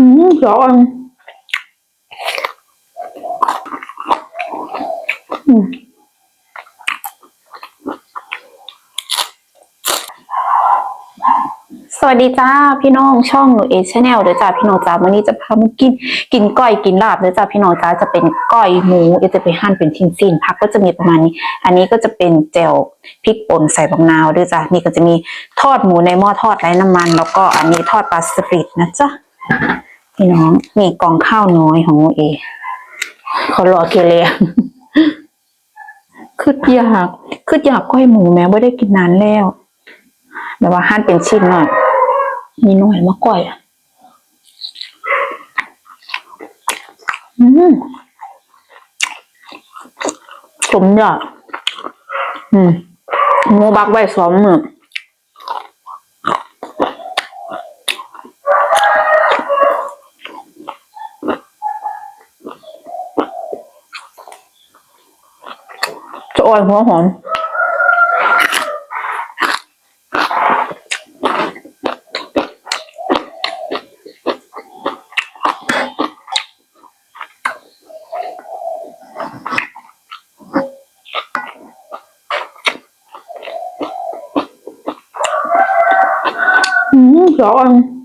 อืมร้อนอืมสวัสดีจ้าพี่น้องช่องหนูเอชแนลเดี๋ยวจ้าพี่น้องจ้าวันนี้จะพามากินกินก้อยกินลาบเดี๋ยวจ้าพี่น้องจ้าจะเป็นก้อยหมูเดี๋ยวจะไปหั่นเป็นชิ้นๆผักก็จะมีประมาณนี้ อันนี้ก็จะเป็นแจ่วพริกป่นใส่บักนาวด้วยจ้านี่ก็จะมีทอดหมูในหม้อทอดไร้น้ำมัน แล้วก็อันนี้ทอดปลาสลิดนะจ๊ะ พี่น้องนี่กองข้าวน้อยของหนูเอเขารอเกเรคืออยากคืออยากก้อยหมูแม้ไม่ได้กินนานแล้วแบบว่าหั่นเป็นชิ้นหน่อยมีหน่อยมาก่อยอะอืมสมอยากอืมหมูบักไว้ซ้อมมือจะ อ่อยหัวหอมอืมร้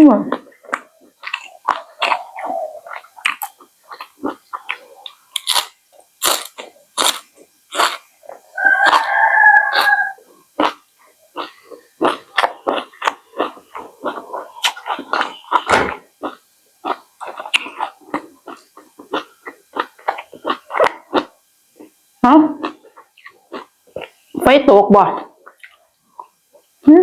อืมเอ้าไฟตกบ่หึ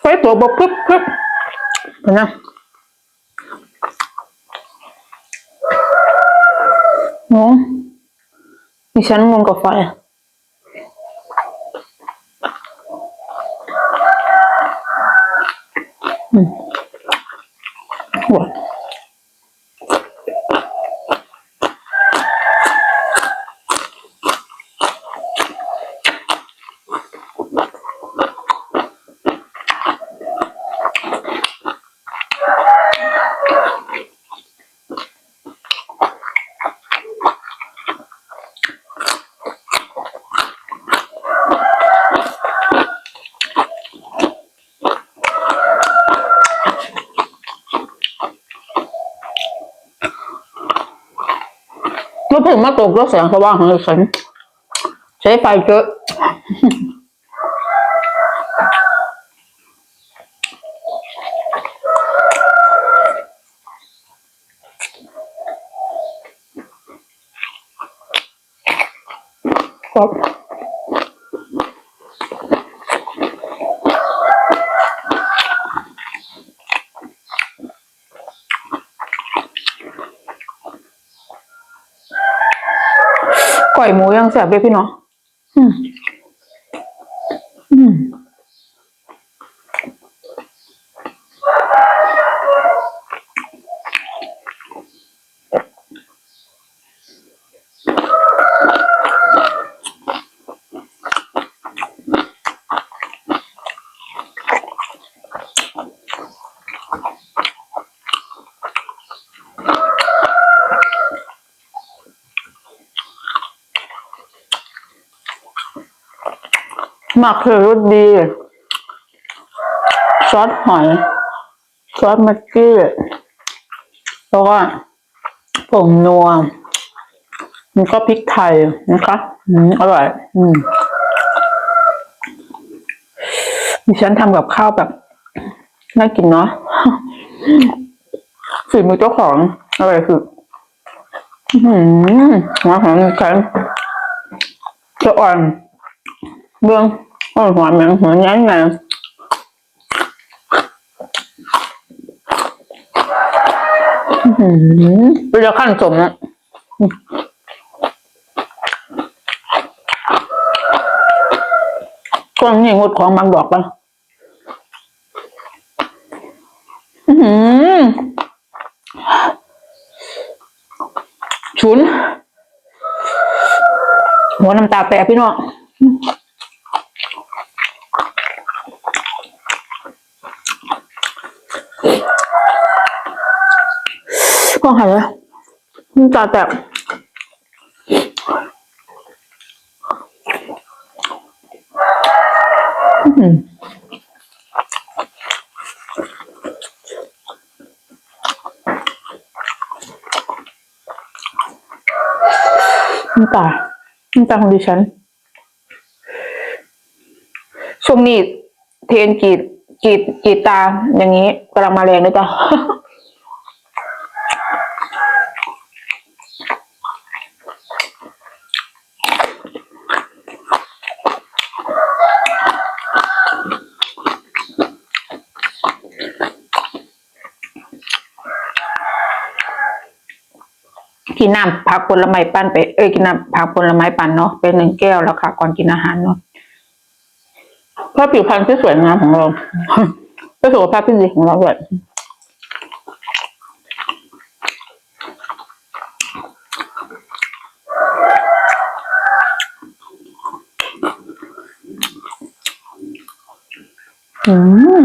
ไฟ ตกบ่ปึ๊บปึ๊บเห็นนะงงดิฉันงงกับไฟอะอืม เมื่งมาตกแล้วแสงสว่างของฉันใช้ไฟเยอะครับ ก่อยหมูยังแสบเลยพี่เนาะ หมักคือรสดี ซอสหอย ซอสมักกี้แล้วก็ผงนัวมันก็พริกไทยนะคะอืมอร่อย อืมดิฉันทำกับข้าวแบบน่ากินเนาะฝีมือเจ้าของอร่อยคืออืมหัวหอมกันจะอ่อน เบื้องอ่อนหวานเหมือนเหมือนยันไงอื้อหือเป็นจะขั้นสมนะกวางนี่งดของบางดอกไปอื้อหือฉุนหัวน้ำตาแปรพี่น้อง ก็หายเลยน้ำตาแตกอื้อหือน้ำตาน้ำตาของดิฉันช่วงนี้เทนกีดกีดกีดตาอย่างนี้กำลังมาแรงด้วยจ้ะ กินน้ำผักผลไม้ปั่นไปเอ้ยกินน้ำผักผลไม้ปั่นเนาะเป็นหนึ่งแก้วแล้วค่ะ ก่อนกินอาหารเนาะเพื่อผิวพรรณที่สวยงามของเราเพื่อสุขภาพที่ดีของเราด้วยอืม อืม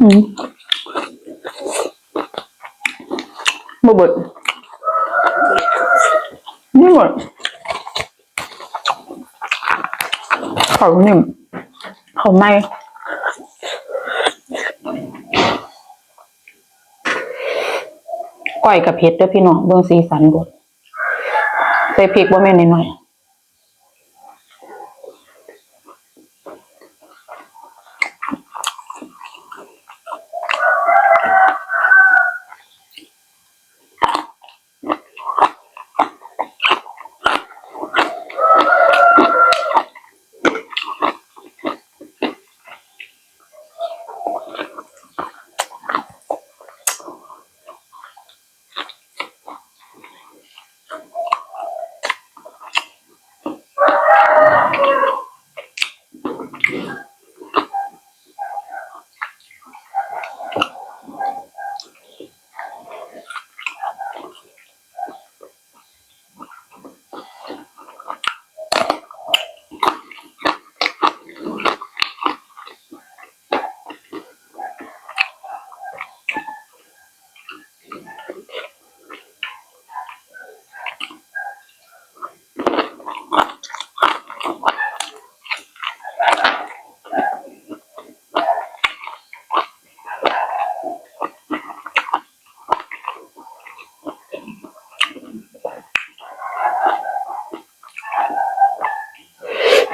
บ่บดนี่หมดเขาหนิ่มเขาไม่ก้อยกับเผ็ดเด้วยพี่น้องเบิ่งสีสันบดใส่พริกบ่าแม่นหน่อย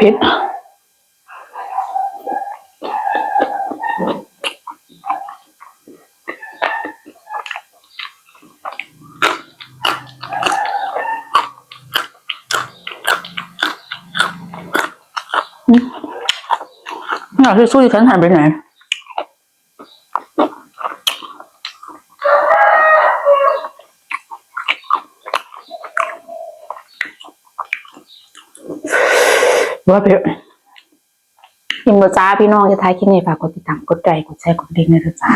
ๆเผ็ดอยากที่สู้ดิฉันหายไปไหน ว่าเผ็ดยินดีจ้าพี่น้องจะทายคลิปนี้ฝากกดติดตามกดไลค์กดแชร์กดดิ่งด้วยนะจ้า